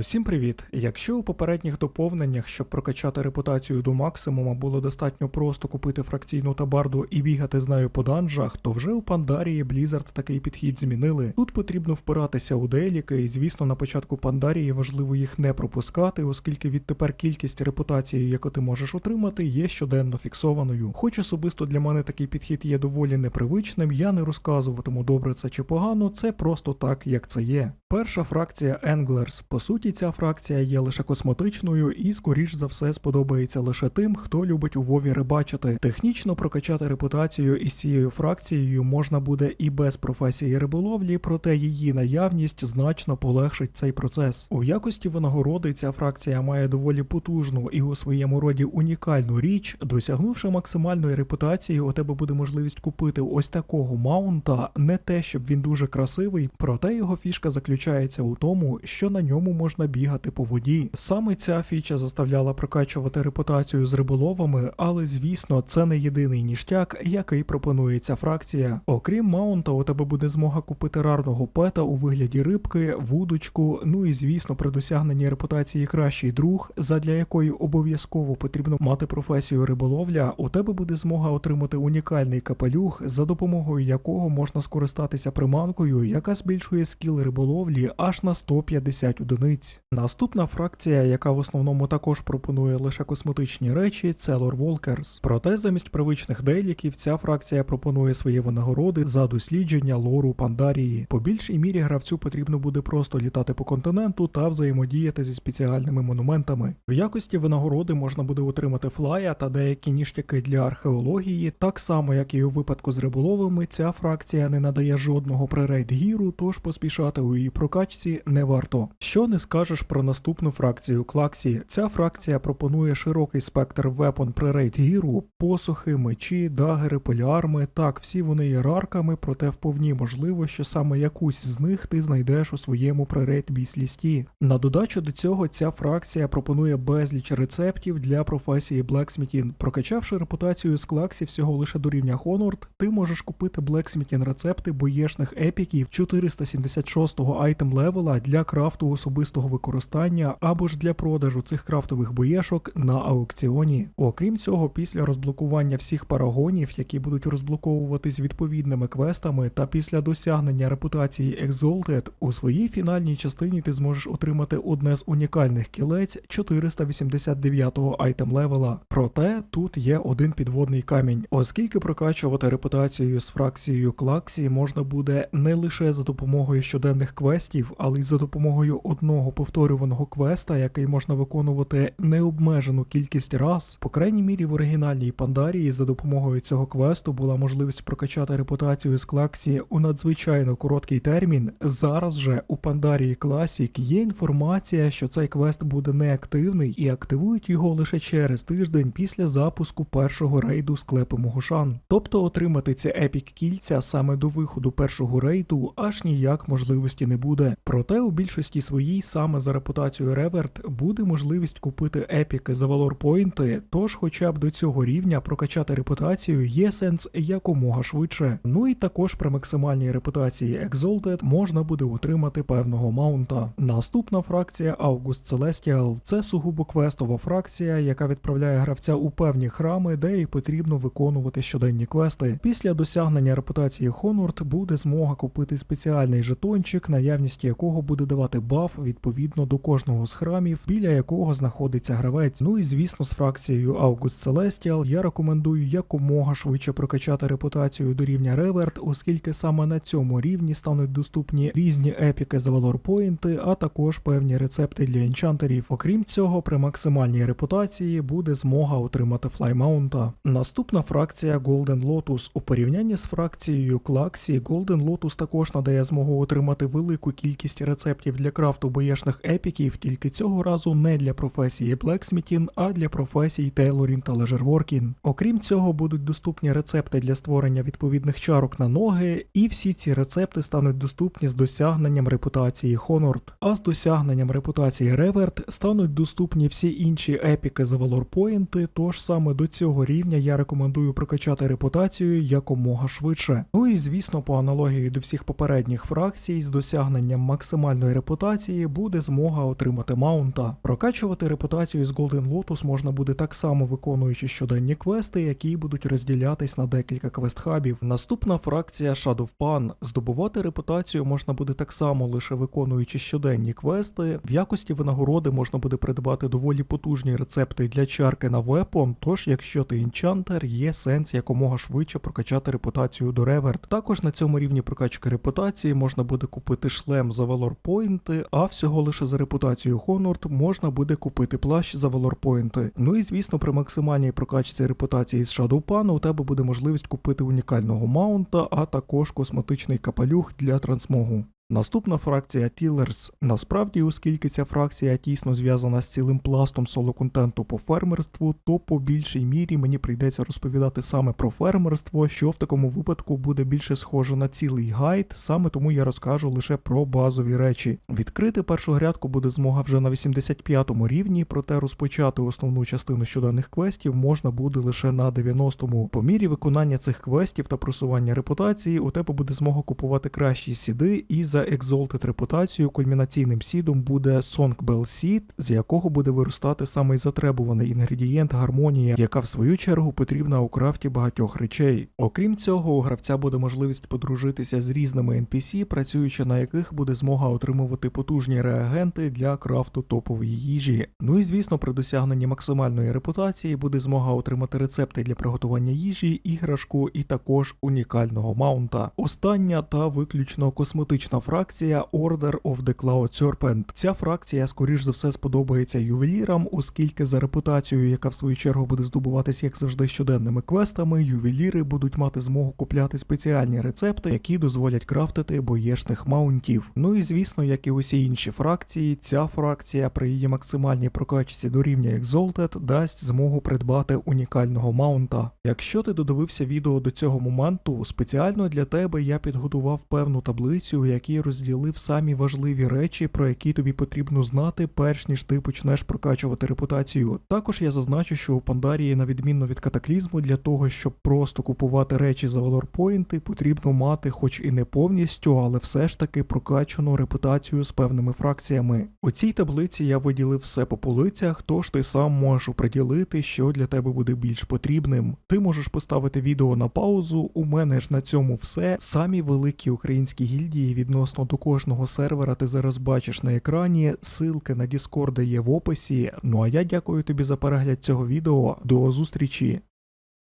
Усім привіт! Якщо у попередніх доповненнях, щоб прокачати репутацію до максимума, було достатньо просто купити фракційну табарду і бігати з нею по данжах, то вже у Пандарії Blizzard такий підхід змінили. Тут потрібно впиратися у деліки, і звісно, на початку Пандарії важливо їх не пропускати, оскільки відтепер кількість репутації, яку ти можеш отримати, є щоденно фіксованою. Хоч особисто для мене такий підхід є доволі непривичним, я не розказуватиму добре це чи погано, це просто так, як це є. Перша фракція Anglers. По суті, ця фракція є лише косметичною і, скоріш за все, сподобається лише тим, хто любить у Вові рибачити. Технічно прокачати репутацію із цією фракцією можна буде і без професії риболовлі, проте її наявність значно полегшить цей процес. У якості винагороди ця фракція має доволі потужну і у своєму роді унікальну річ. Досягнувши максимальної репутації, у тебе буде можливість купити ось такого маунта, не те, щоб він дуже красивий, проте його фішка заключається у тому, що на ньому можна бігати по воді. Саме ця фіча заставляла прокачувати репутацію з риболовами, але звісно, це не єдиний ніштяк, який пропонує ця фракція. Окрім маунта, у тебе буде змога купити рарного пета у вигляді рибки, вудочку, ну і звісно, при досягненні репутації кращий друг, задля якої обов'язково потрібно мати професію риболовля, у тебе буде змога отримати унікальний капелюх, за допомогою якого можна скористатися приманкою, яка збільшує скіл риболовлі аж на 150 одиниць. Наступна фракція, яка в основному також пропонує лише косметичні речі, це Lore Walkers. Проте замість привичних деліків ця фракція пропонує свої винагороди за дослідження лору Пандарії. По більшій мірі гравцю потрібно буде просто літати по континенту та взаємодіяти зі спеціальними монументами. В якості винагороди можна буде отримати флая та деякі ніштяки для археології. Так само, як і у випадку з риболовами, ця фракція не надає жодного пререйд гіру, тож поспішати у її прокачці не варто. Що не скажеш про наступну фракцію Клаксі? Ця фракція пропонує широкий спектр вепон пререйд гіру, посухи, мечі, дагери, поліарми. Так, всі вони є проте вповні можливо, що саме якусь з них ти знайдеш у своєму пререйд біс-лісті. На додачу до цього ця фракція пропонує безліч рецептів для професії Blacksmithing. Прокачавши репутацію з Клаксі всього лише до рівня Honored, ти можеш купити Blacksmithing рецепти боєшних епіків 476-го айтем левела для крафту особистого використання або ж для продажу цих крафтових боєшок на аукціоні. Окрім цього, після розблокування всіх парагонів, які будуть розблоковуватись відповідними квестами, та після досягнення репутації Exalted, у своїй фінальній частині ти зможеш отримати одне з унікальних кілець 489-го айтем левела. Проте тут є один підводний камінь, оскільки прокачувати репутацію з фракцією Клаксі можна буде не лише за допомогою щоденних квестів, але й за допомогою одного повторюваного квеста, який можна виконувати необмежену кількість раз. По крайній мірі в оригінальній Пандарії за допомогою цього квесту була можливість прокачати репутацію з Клаксі у надзвичайно короткий термін. Зараз же у Пандарії Classic є інформація, що цей квест буде неактивний і активують його лише через тиждень після запуску першого рейду склепи Могушан. Тобто отримати ці епік кільця саме до виходу першого рейду аж ніяк можливості не буде. Проте у більшості своїй саме за репутацією Реверт буде можливість купити епіки за валорпойнти, тож хоча б до цього рівня прокачати репутацію є сенс якомога швидше. Ну і також при максимальній репутації Exalted можна буде отримати певного маунта. Наступна фракція August Celestial – це сугубо квестова фракція, яка відправляє гравця у певні храми, де їй потрібно виконувати щоденні квести. Після досягнення репутації Honored буде змога купити спеціальний жетончик, наявність якого буде давати баф відповідно до кожного з храмів, біля якого знаходиться гравець. Ну і звісно, з фракцією August Celestial я рекомендую якомога швидше прокачати репутацію до рівня Реверт, оскільки саме на цьому рівні стануть доступні різні епіки за валорпойнти, а також певні рецепти для енчантерів. Окрім цього, при максимальній репутації буде змога отримати флаймаунта. Наступна фракція Golden Lotus. У порівнянні з фракцією Клаксі, Golden Lotus також надає змогу отримати велику кількість рецептів для крафту боєшних епіків, тільки цього разу не для професії Blacksmithing, а для професій Тейлорін та Лежерворкін. Окрім цього, будуть доступні рецепти для створення відповідних чарок на ноги, і всі ці рецепти стануть доступні з досягненням репутації Honored. А з досягненням репутації Реверт стануть доступні всі інші епіки за валорпойнти, тож саме до цього рівня я рекомендую прокачати репутацію якомога швидше. Ну і звісно, по аналогії до всіх попередніх фракцій, з досягненням максимальної репутації буде буде змога отримати маунта. Прокачувати репутацію з Golden Lotus можна буде так само виконуючи щоденні квести, які будуть розділятись на декілька квест-хабів. Наступна фракція Shadow Pan. Здобувати репутацію можна буде так само лише виконуючи щоденні квести. В якості винагороди можна буде придбати доволі потужні рецепти для чарки на вепон. Тож, якщо ти інчантер, є сенс якомога швидше прокачати репутацію до реверт. Також на цьому рівні прокачки репутації можна буде купити шлем за валорпойнти, а всього лише за репутацією Honored можна буде купити плащ за валорпойнти. Ну і звісно, при максимальній прокачці репутації з шадоупана у тебе буде можливість купити унікального маунта, а також косметичний капелюх для трансмогу. Наступна фракція Тілерс. Насправді, оскільки ця фракція тісно зв'язана з цілим пластом соло-контенту по фермерству, то по більшій мірі мені прийдеться розповідати саме про фермерство, що в такому випадку буде більше схоже на цілий гайд, саме тому я розкажу лише про базові речі. Відкрити першу грядку буде змога вже на 85-му рівні, проте розпочати основну частину щоденних квестів можна буде лише на 90-му. По мірі виконання цих квестів та просування репутації у тебе буде змога купувати кращі сіди і за Exalted репутацію кульмінаційним сідом буде Song Bell Seed, з якого буде виростати самий затребуваний інгредієнт гармонія, яка в свою чергу потрібна у крафті багатьох речей. Окрім цього, у гравця буде можливість подружитися з різними NPC, працюючи на яких буде змога отримувати потужні реагенти для крафту топової їжі. Ну і звісно, при досягненні максимальної репутації буде змога отримати рецепти для приготування їжі, іграшку і також унікального маунта. Остання та виключно косметична фракція Order of the Cloud Serpent. Ця фракція, скоріш за все, сподобається ювелірам, оскільки за репутацією, яка в свою чергу буде здобуватись, як завжди, щоденними квестами, ювеліри будуть мати змогу купляти спеціальні рецепти, які дозволять крафтити боєшних маунтів. Ну і звісно, як і усі інші фракції, ця фракція при її максимальній прокачці до рівня Exalted дасть змогу придбати унікального маунта. Якщо ти додивився відео до цього моменту, спеціально для тебе я підготував певну таблицю, в розділив самі важливі речі, про які тобі потрібно знати, перш ніж ти почнеш прокачувати репутацію. Також я зазначу, що у Пандарії, на відміну від катаклізму, для того, щоб просто купувати речі за валорпойнти, потрібно мати, хоч і не повністю, але все ж таки прокачану репутацію з певними фракціями. У цій таблиці я виділив все по полицях, тож ти сам можеш оприділити, що для тебе буде більш потрібним. Ти можеш поставити відео на паузу. У мене ж на цьому все. Самі великі українські гільдії відносно до кожного сервера ти зараз бачиш на екрані. Силки на Discord є в описі. Ну а я дякую тобі за перегляд цього відео. До зустрічі!